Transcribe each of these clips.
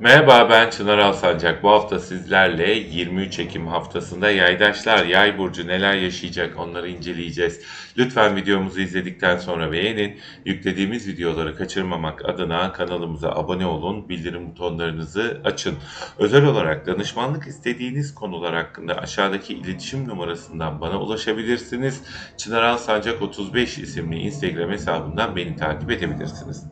Merhaba ben Çınar Alsancak. Bu hafta sizlerle 23 Ekim haftasında yaydaşlar, yay burcu neler yaşayacak onları inceleyeceğiz. Lütfen videomuzu izledikten sonra beğenin. Yüklediğimiz videoları kaçırmamak adına kanalımıza abone olun, bildirim butonlarınızı açın. Özel olarak danışmanlık istediğiniz konular hakkında aşağıdaki iletişim numarasından bana ulaşabilirsiniz. Çınar Alsancak 35 isimli Instagram hesabından beni takip edebilirsiniz.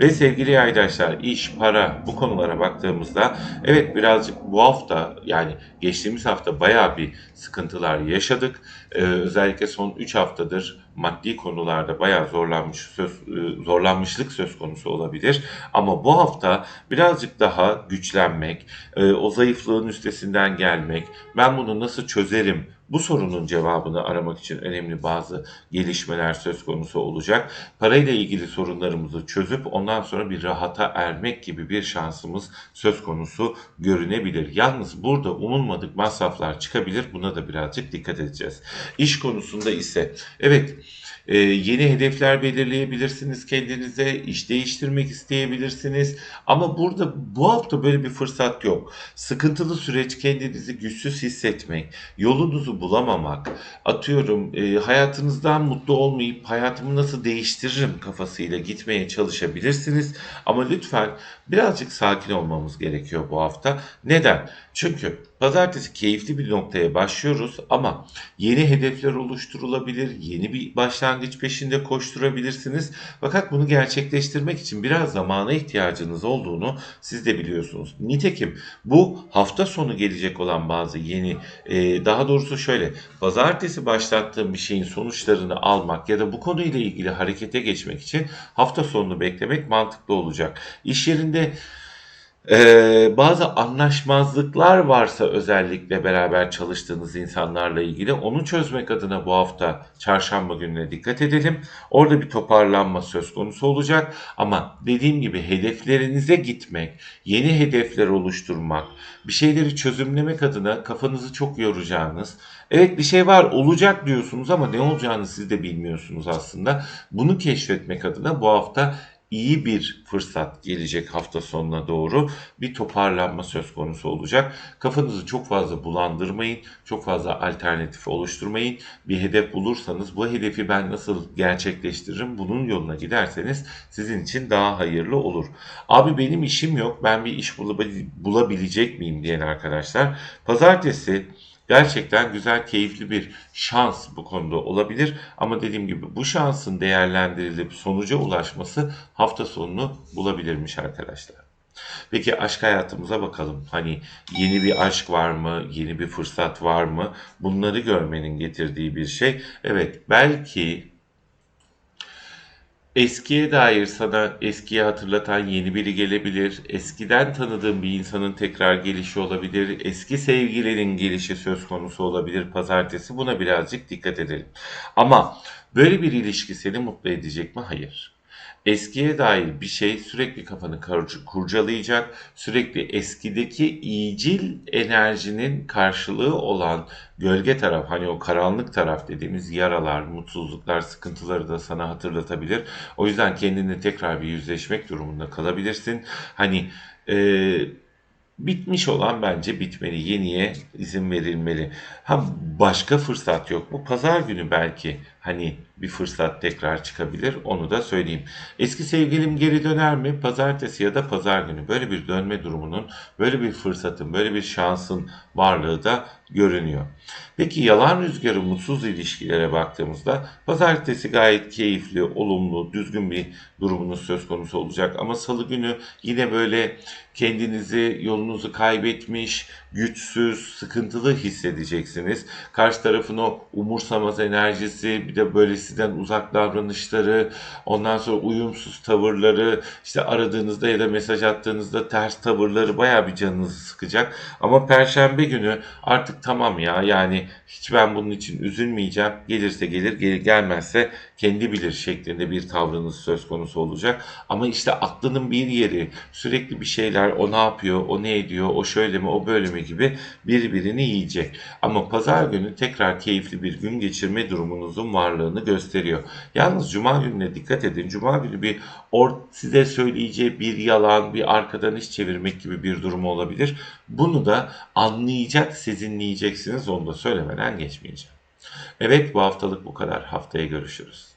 Ve sevgili yaydaşlar iş, para bu konulara baktığımızda evet birazcık bu hafta yani geçtiğimiz hafta bayağı bir sıkıntılar yaşadık. Ee, özellikle son 3 haftadır maddi konularda bayağı zorlanmış söz e, zorlanmışlık söz konusu olabilir. Ama bu hafta birazcık daha güçlenmek, e, o zayıflığın üstesinden gelmek, ben bunu nasıl çözerim bu sorunun cevabını aramak için önemli bazı gelişmeler söz konusu olacak. Parayla ilgili sorunlarımızı çözüp ondan sonra bir rahata ermek gibi bir şansımız söz konusu görünebilir. Yalnız burada umulmadık masraflar çıkabilir. Buna da birazcık dikkat edeceğiz. İş konusunda ise evet e, yeni hedefler belirleyebilirsiniz kendinize, iş değiştirmek isteyebilirsiniz. Ama burada bu hafta böyle bir fırsat yok. Sıkıntılı süreç kendinizi güçsüz hissetmek, yolunuzu bulamamak, atıyorum e, hayatınızdan mutlu olmayıp hayatımı nasıl değiştiririm kafasıyla gitmeye çalışabilirsiniz. Ama lütfen birazcık sakin olmamız gerekiyor bu hafta. Neden? Çünkü pazartesi keyifli bir noktaya başlıyoruz ama yeni hedefler oluşturulabilir, yeni bir başlangıç peşinde koşturabilirsiniz. Fakat bunu gerçekleştirmek için biraz zamana ihtiyacınız olduğunu siz de biliyorsunuz. Nitekim bu hafta sonu gelecek olan bazı yeni, e, daha doğrusu şöyle, pazartesi başlattığım bir şeyin sonuçlarını almak ya da bu konuyla ilgili harekete geçmek için hafta sonunu beklemek mantıklı olacak. İş yerinde ee, bazı anlaşmazlıklar varsa özellikle beraber çalıştığınız insanlarla ilgili onu çözmek adına bu hafta çarşamba gününe dikkat edelim. Orada bir toparlanma söz konusu olacak ama dediğim gibi hedeflerinize gitmek, yeni hedefler oluşturmak, bir şeyleri çözümlemek adına kafanızı çok yoracağınız, evet bir şey var olacak diyorsunuz ama ne olacağını siz de bilmiyorsunuz aslında. Bunu keşfetmek adına bu hafta iyi bir fırsat gelecek hafta sonuna doğru bir toparlanma söz konusu olacak. Kafanızı çok fazla bulandırmayın, çok fazla alternatif oluşturmayın. Bir hedef bulursanız bu hedefi ben nasıl gerçekleştiririm bunun yoluna giderseniz sizin için daha hayırlı olur. Abi benim işim yok ben bir iş bulabilecek miyim diyen arkadaşlar pazartesi Gerçekten güzel, keyifli bir şans bu konuda olabilir. Ama dediğim gibi bu şansın değerlendirilip sonuca ulaşması hafta sonunu bulabilirmiş arkadaşlar. Peki aşk hayatımıza bakalım. Hani yeni bir aşk var mı? Yeni bir fırsat var mı? Bunları görmenin getirdiği bir şey. Evet belki Eskiye dair sana eskiyi hatırlatan yeni biri gelebilir. Eskiden tanıdığın bir insanın tekrar gelişi olabilir. Eski sevgilinin gelişi söz konusu olabilir pazartesi. Buna birazcık dikkat edelim. Ama böyle bir ilişki seni mutlu edecek mi? Hayır. Eskiye dair bir şey sürekli kafanı kurcalayacak, sürekli eskideki iyicil enerjinin karşılığı olan gölge taraf, hani o karanlık taraf dediğimiz yaralar, mutsuzluklar, sıkıntıları da sana hatırlatabilir. O yüzden kendini tekrar bir yüzleşmek durumunda kalabilirsin. Hani e, bitmiş olan bence bitmeli. Yeniye izin verilmeli. Ha başka fırsat yok mu? Pazar günü belki hani bir fırsat tekrar çıkabilir. Onu da söyleyeyim. Eski sevgilim geri döner mi? Pazartesi ya da pazar günü. Böyle bir dönme durumunun, böyle bir fırsatın, böyle bir şansın varlığı da görünüyor. Peki yalan rüzgarı mutsuz ilişkilere baktığımızda pazartesi gayet keyifli, olumlu, düzgün bir durumunuz söz konusu olacak. Ama salı günü yine böyle kendinizi, yolunuzu kaybetmiş, güçsüz, sıkıntılı hissedeceksiniz. Karşı tarafın o umursamaz enerjisi, bir de böyle uzak davranışları, ondan sonra uyumsuz tavırları, işte aradığınızda ya da mesaj attığınızda ters tavırları baya bir canınızı sıkacak. Ama perşembe günü artık tamam ya yani hiç ben bunun için üzülmeyeceğim. Gelirse gelir, gel gelmezse kendi bilir şeklinde bir tavrınız söz konusu olacak. Ama işte aklının bir yeri sürekli bir şeyler o ne yapıyor, o ne ediyor, o şöyle mi, o böyle mi gibi birbirini yiyecek. Ama pazar günü tekrar keyifli bir gün geçirme durumunuzun var varlığını gösteriyor. Yalnız cuma gününe dikkat edin. Cuma günü bir or size söyleyeceği bir yalan, bir arkadan iş çevirmek gibi bir durum olabilir. Bunu da anlayacak, sizinleyeceksiniz. Onu da söylemeden geçmeyeceğim. Evet bu haftalık bu kadar. Haftaya görüşürüz.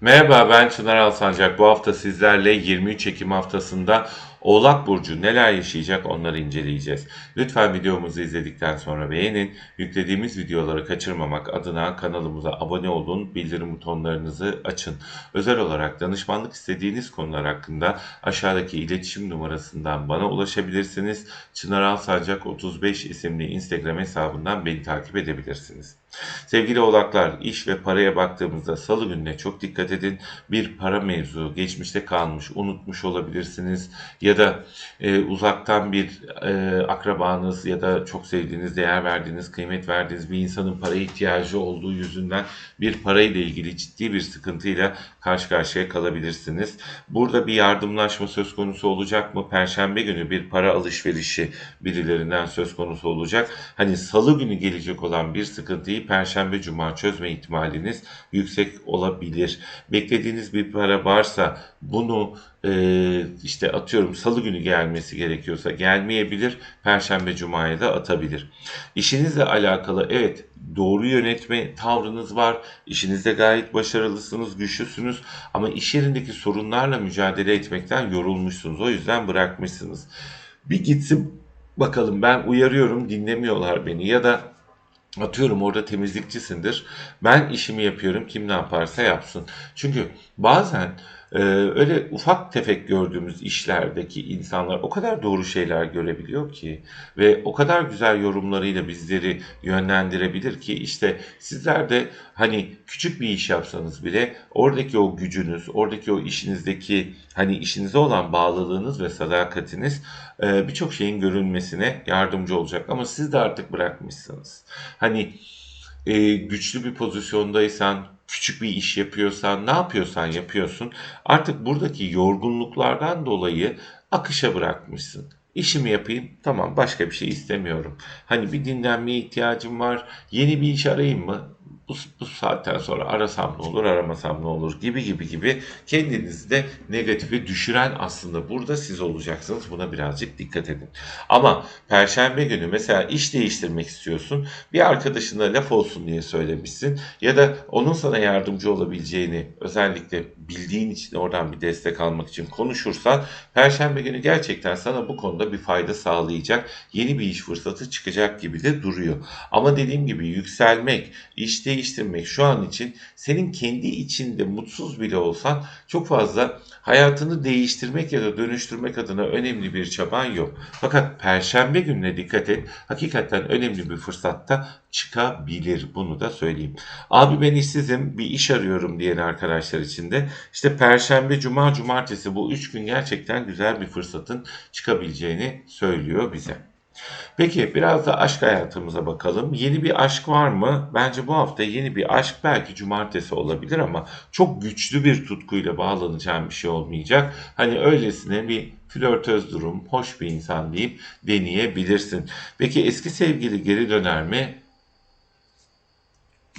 Merhaba ben Çınar Alsancak. Bu hafta sizlerle 23 Ekim haftasında Oğlak Burcu neler yaşayacak onları inceleyeceğiz. Lütfen videomuzu izledikten sonra beğenin. Yüklediğimiz videoları kaçırmamak adına kanalımıza abone olun, bildirim butonlarınızı açın. Özel olarak danışmanlık istediğiniz konular hakkında aşağıdaki iletişim numarasından bana ulaşabilirsiniz. Çınar Alsancak 35 isimli Instagram hesabından beni takip edebilirsiniz. Sevgili oğlaklar, iş ve paraya baktığımızda salı gününe çok dikkat edin. Bir para mevzu geçmişte kalmış, unutmuş olabilirsiniz. Ya da e, uzaktan bir e, akrabanız ya da çok sevdiğiniz, değer verdiğiniz, kıymet verdiğiniz bir insanın paraya ihtiyacı olduğu yüzünden bir parayla ilgili ciddi bir sıkıntıyla karşı karşıya kalabilirsiniz. Burada bir yardımlaşma söz konusu olacak mı? Perşembe günü bir para alışverişi birilerinden söz konusu olacak. Hani salı günü gelecek olan bir sıkıntıyı perşembe cuma çözme ihtimaliniz yüksek olabilir. Beklediğiniz bir para varsa bunu e, işte atıyorum salı günü gelmesi gerekiyorsa gelmeyebilir. Perşembe cumaya da atabilir. İşinizle alakalı evet doğru yönetme tavrınız var. İşinizde gayet başarılısınız, güçlüsünüz ama iş yerindeki sorunlarla mücadele etmekten yorulmuşsunuz. O yüzden bırakmışsınız. Bir gitsin bakalım ben uyarıyorum dinlemiyorlar beni ya da Atıyorum orada temizlikçisindir. Ben işimi yapıyorum. Kim ne yaparsa yapsın. Çünkü bazen e, öyle ufak tefek gördüğümüz işlerdeki insanlar o kadar doğru şeyler görebiliyor ki ve o kadar güzel yorumlarıyla bizleri yönlendirebilir ki işte sizler de hani küçük bir iş yapsanız bile oradaki o gücünüz, oradaki o işinizdeki hani işinize olan bağlılığınız ve sadakatiniz e, birçok şeyin görünmesine yardımcı olacak. Ama siz de artık bırakmışsınız. Hani e, güçlü bir pozisyondaysan, küçük bir iş yapıyorsan, ne yapıyorsan yapıyorsun. Artık buradaki yorgunluklardan dolayı akışa bırakmışsın. İşimi yapayım, tamam başka bir şey istemiyorum. Hani bir dinlenmeye ihtiyacım var, yeni bir iş arayayım mı? Bu, bu saatten sonra arasam ne olur aramasam ne olur gibi gibi gibi kendinizi de negatife düşüren aslında burada siz olacaksınız. Buna birazcık dikkat edin. Ama perşembe günü mesela iş değiştirmek istiyorsun. Bir arkadaşına laf olsun diye söylemişsin ya da onun sana yardımcı olabileceğini özellikle bildiğin için oradan bir destek almak için konuşursan perşembe günü gerçekten sana bu konuda bir fayda sağlayacak yeni bir iş fırsatı çıkacak gibi de duruyor. Ama dediğim gibi yükselmek, iş değiştirmek şu an için senin kendi içinde mutsuz bile olsan çok fazla hayatını değiştirmek ya da dönüştürmek adına önemli bir çaban yok. Fakat perşembe gününe dikkat et. Hakikaten önemli bir fırsatta çıkabilir. Bunu da söyleyeyim. Abi ben işsizim bir iş arıyorum diyen arkadaşlar için de işte perşembe, cuma, cumartesi bu üç gün gerçekten güzel bir fırsatın çıkabileceğini söylüyor bize. Peki biraz da aşk hayatımıza bakalım. Yeni bir aşk var mı? Bence bu hafta yeni bir aşk belki cumartesi olabilir ama çok güçlü bir tutkuyla bağlanacağım bir şey olmayacak. Hani öylesine bir flörtöz durum, hoş bir insan deyip deneyebilirsin. Peki eski sevgili geri döner mi?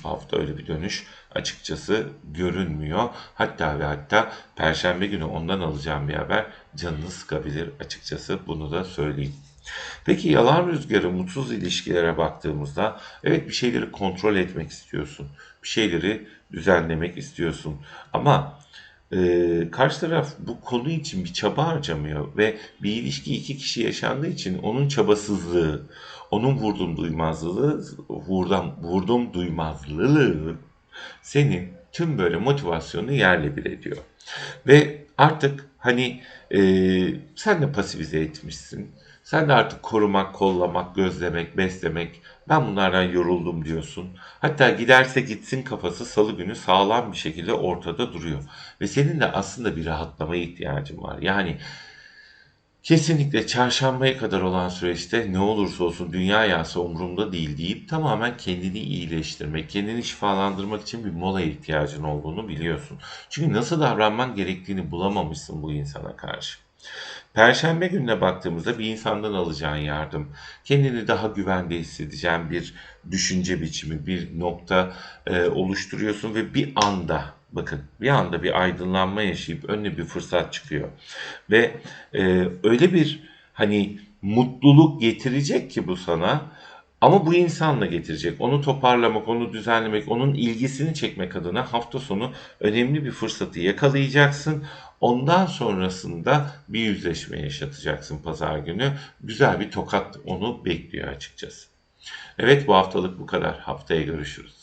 Hafta öyle bir dönüş açıkçası görünmüyor. Hatta ve hatta perşembe günü ondan alacağım bir haber canını sıkabilir açıkçası bunu da söyleyeyim. Peki yalan rüzgarı mutsuz ilişkilere baktığımızda evet bir şeyleri kontrol etmek istiyorsun. Bir şeyleri düzenlemek istiyorsun. Ama e, karşı taraf bu konu için bir çaba harcamıyor ve bir ilişki iki kişi yaşandığı için onun çabasızlığı, onun vurdum duymazlığı, vurdum, vurdum duymazlılığı senin tüm böyle motivasyonu yerle bir ediyor. Ve artık hani e, sen de pasifize etmişsin. Sen de artık korumak, kollamak, gözlemek, beslemek, ben bunlardan yoruldum diyorsun. Hatta giderse gitsin kafası salı günü sağlam bir şekilde ortada duruyor. Ve senin de aslında bir rahatlamaya ihtiyacın var. Yani kesinlikle çarşambaya kadar olan süreçte ne olursa olsun dünya yağsa umurumda değil deyip tamamen kendini iyileştirmek, kendini şifalandırmak için bir mola ihtiyacın olduğunu biliyorsun. Çünkü nasıl davranman gerektiğini bulamamışsın bu insana karşı. Perşembe gününe baktığımızda bir insandan alacağın yardım, kendini daha güvende hissedeceğin bir düşünce biçimi, bir nokta e, oluşturuyorsun ve bir anda bakın bir anda bir aydınlanma yaşayıp önüne bir fırsat çıkıyor. Ve e, öyle bir hani mutluluk getirecek ki bu sana ama bu insanla getirecek. Onu toparlamak, onu düzenlemek, onun ilgisini çekmek adına hafta sonu önemli bir fırsatı yakalayacaksın. Ondan sonrasında bir yüzleşme yaşatacaksın pazar günü. Güzel bir tokat onu bekliyor açıkçası. Evet bu haftalık bu kadar. Haftaya görüşürüz.